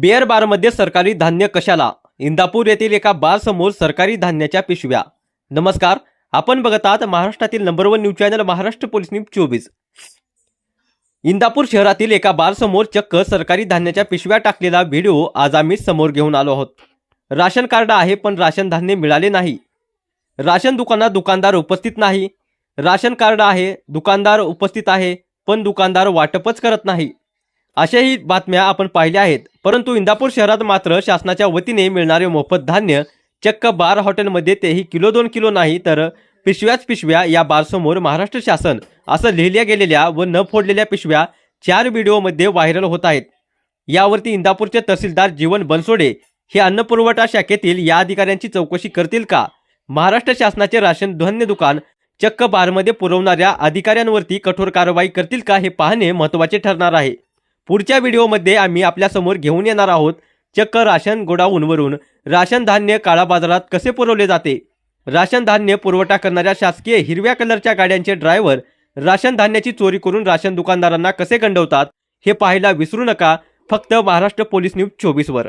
Beer बारमध्ये सरकारी धान्य कशाला? इंदापूर येथील एका बारसमोर सरकारी धान्याच्या पिशव्या. नमस्कार आपण बघत आहात महाराष्ट्रातील number one news channel Maharashtra police news चोवीस. इंदापूर शहरातील एका बारसमोर चक्क सरकारी धान्याच्या पिशव्या टाकलेला व्हिडिओ आज आम्ही समोर घेऊन आलो आहोत. राशन कार्ड आहे पण राशन धान्य मिळाले नाही. राशन दुकानात दुकानदार उपस्थित नाही. राशन कार्ड आहे दुकानदार उपस्थित आहे पण दुकानदार वाटपच करत नाही. अशाही बातम्या आपण पाहिल्या आहेत. परंतु इंदापूर शहरात मात्र शासनाच्या वतीने मिळणारे मोफत धान्य चक्क बार हॉटेलमध्ये तेही किलो दोन किलो नाही तर पिशव्याच पिशव्या या बारसमोर महाराष्ट्र शासन असं लिहिल्या गेलेल्या व न फोडलेल्या पिशव्या चार व्हिडिओमध्ये व्हायरल होत आहेत. यावरती इंदापूरचे तहसीलदार जीवन बनसोडे हे अन्नपुरवठा शाखेतील या अधिकाऱ्यांची चौकशी करतील का? महाराष्ट्र शासनाचे राशन धान्य दुकान चक्क बारमध्ये पुरवणाऱ्या अधिकाऱ्यांवरती कठोर कारवाई करतील का हे पाहणे महत्त्वाचे ठरणार आहे. पुढच्या व्हिडिओमध्ये आम्ही आपल्यासमोर घेऊन येणार आहोत चक्क राशन गोडाऊनवरून राशन धान्य काळा बाजारात कसे पुरवले जाते? राशन धान्य पुरवठा करणाऱ्या शासकीय हिरव्या कलरच्या गाड्यांचे ड्रायव्हर राशन धान्याची चोरी करून राशन दुकानदारांना कसे गंडवतात हे पाहायला विसरू नका. फक्त महाराष्ट्र पोलीस न्यूज चोवीसवर